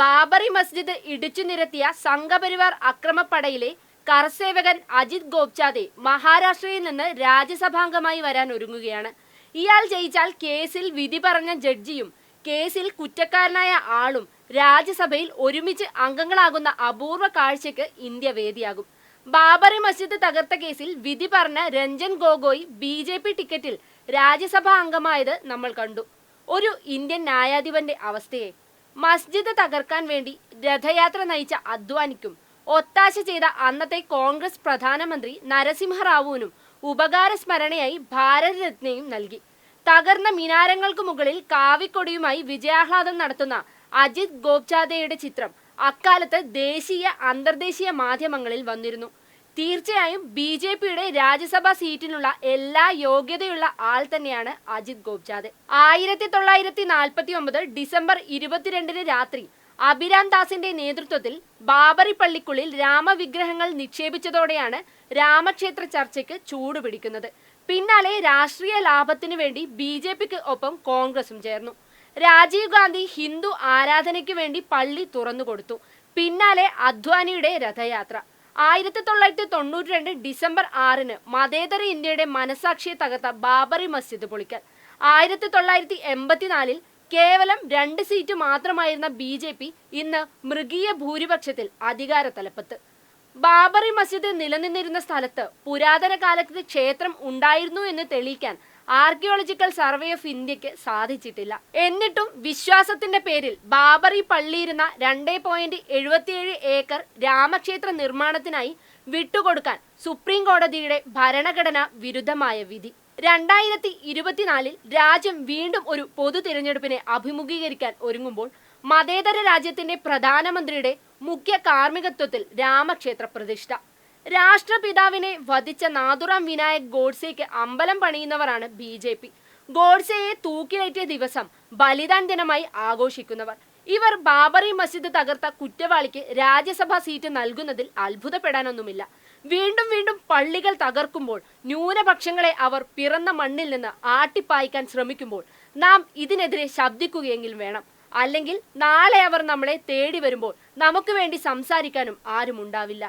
ബാബറി മസ്ജിദ് ഇടിച്ചു നിരത്തിയ സംഘപരിവാർ അക്രമപ്പടയിലെ കർസേവകൻ അജിത് ഗോപ്ചാദെ മഹാരാഷ്ട്രയിൽ നിന്ന് രാജ്യസഭാംഗമായി വരാൻ ഒരുങ്ങുകയാണ്. ഇയാൾ ജയിച്ചാൽ കേസിൽ വിധി പറഞ്ഞ ജഡ്ജിയും കേസിൽ കുറ്റക്കാരനായ ആളും രാജ്യസഭയിൽ ഒരുമിച്ച് അംഗങ്ങളാകുന്ന അപൂർവ കാഴ്ചയ്ക്ക് ഇന്ത്യ വേദിയാകും. ബാബറി മസ്ജിദ് തകർത്ത കേസിൽ വിധി പറഞ്ഞ Ranjan Gogoi B J P ടിക്കറ്റിൽ രാജ്യസഭാ അംഗമായത് നമ്മൾ കണ്ടു. ഒരു ഇന്ത്യൻ ന്യായാധിപന്റെ അവസ്ഥയെ മസ്ജിദ് തകർക്കാൻ വേണ്ടി രഥയാത്ര നയിച്ച അദ്വാനിക്കും ഒത്താശ ചെയ്ത അന്നത്തെ കോൺഗ്രസ് പ്രധാനമന്ത്രി നരസിംഹറാവുവിനും ഉപകാര സ്മരണയായി ഭാരതരത്നയും നൽകി. തകർന്ന മിനാരങ്ങൾക്ക് മുകളിൽ കാവിക്കൊടിയുമായി വിജയാഹ്ലാദം നടത്തുന്ന അജിത് ഗോപ്ചാദയുടെ ചിത്രം അക്കാലത്ത് ദേശീയ അന്തർദേശീയ മാധ്യമങ്ങളിൽ വന്നിരുന്നു. തീർച്ചയായും ബി ജെ പിയുടെ രാജ്യസഭാ സീറ്റിനുള്ള എല്ലാ യോഗ്യതയുള്ള ആൾ തന്നെയാണ് അജിത് ഗോപ്ചാദെ ആയിരത്തി തൊള്ളായിരത്തി നാൽപ്പത്തി ഒമ്പത് ഡിസംബർ ഇരുപത്തിരണ്ടിന് രാത്രി അഭിരാം ദാസിന്റെ നേതൃത്വത്തിൽ ബാബറി പള്ളിക്കുള്ളിൽ രാമവിഗ്രഹങ്ങൾ നിക്ഷേപിച്ചതോടെയാണ് രാമക്ഷേത്ര ചർച്ചയ്ക്ക് ചൂടുപിടിക്കുന്നത് പിന്നാലെ രാഷ്ട്രീയ ലാഭത്തിനു വേണ്ടി ബി ജെ പിക്ക് ഒപ്പം കോൺഗ്രസും ചേർന്നു. രാജീവ് ഗാന്ധി ഹിന്ദു ആരാധനയ്ക്ക് വേണ്ടി പള്ളി തുറന്നുകൊടുത്തു പിന്നാലെ അദ്വാനിയുടെ രഥയാത്ര. ആയിരത്തി തൊള്ളായിരത്തി തൊണ്ണൂറ്റി രണ്ട് ഡിസംബർ ആറിന് മതേതര ഇന്ത്യയുടെ മനസാക്ഷിയെ തകർത്ത ബാബറി മസ്ജിദ് പൊളിക്കൽ. ആയിരത്തി തൊള്ളായിരത്തി എൺപത്തിനാലിൽ കേവലം രണ്ട് സീറ്റ് മാത്രമായിരുന്ന ബി ജെ പി ഇന്ന് മൃഗീയ ഭൂരിപക്ഷത്തിൽ അധികാര തലപ്പത്ത് ബാബറി മസ്ജിദ് നിലനിന്നിരുന്ന സ്ഥലത്ത് പുരാതന കാലത്ത് ക്ഷേത്രം ഉണ്ടായിരുന്നു എന്ന് തെളിയിക്കാൻ ആർക്കിയോളജിക്കൽ സർവേ ഓഫ് ഇന്ത്യയ്ക്ക് സാധിച്ചിട്ടില്ല. എന്നിട്ടും വിശ്വാസത്തിന്റെ പേരിൽ ബാബറി പള്ളിയിരുന്ന രണ്ടേ പോയിന്റ് എഴുപത്തിയേഴ് ഏക്കർ രാമക്ഷേത്ര നിർമ്മാണത്തിനായി വിട്ടുകൊടുക്കാൻ സുപ്രീം കോടതിയുടെ ഭരണഘടന വിരുദ്ധമായ വിധി. രണ്ടായിരത്തി ഇരുപത്തിനാലിൽ രാജ്യം വീണ്ടും ഒരു പൊതു തിരഞ്ഞെടുപ്പിനെ അഭിമുഖീകരിക്കാൻ ഒരുങ്ങുമ്പോൾ മതേതര രാജ്യത്തിന്റെ പ്രധാനമന്ത്രിയുടെ മുഖ്യ കാർമ്മികത്വത്തിൽ രാമക്ഷേത്ര പ്രതിഷ്ഠ. രാഷ്ട്രപിതാവിനെ വധിച്ച നാഥുറാം വിനായക് ഗോഡ്സേക്ക് അമ്പലം പണിയുന്നവരാണ് ബി ജെ പി. ഗോഡ്സെയെ തൂക്കിലേറ്റിയ ദിവസം ബലിദാൻ ദിനമായി ആഘോഷിക്കുന്നവർ. ഇവർ ബാബറി മസ്ജിദ് തകർത്ത കുറ്റവാളിക്ക് രാജ്യസഭാ സീറ്റ് നൽകുന്നതിൽ അത്ഭുതപ്പെടാനൊന്നുമില്ല. വീണ്ടും വീണ്ടും പള്ളികൾ തകർക്കുമ്പോൾ ന്യൂനപക്ഷങ്ങളെ അവർ പിറന്ന മണ്ണിൽ നിന്ന് ആട്ടിപ്പായിക്കാൻ ശ്രമിക്കുമ്പോൾ നാം ഇതിനെതിരെ ശബ്ദിക്കുകയെങ്കിലും വേണം. അല്ലെങ്കിൽ നാളെ അവർ നമ്മളെ തേടി വരുമ്പോൾ നമുക്ക് വേണ്ടി സംസാരിക്കാനും ആരും ഉണ്ടാവില്ല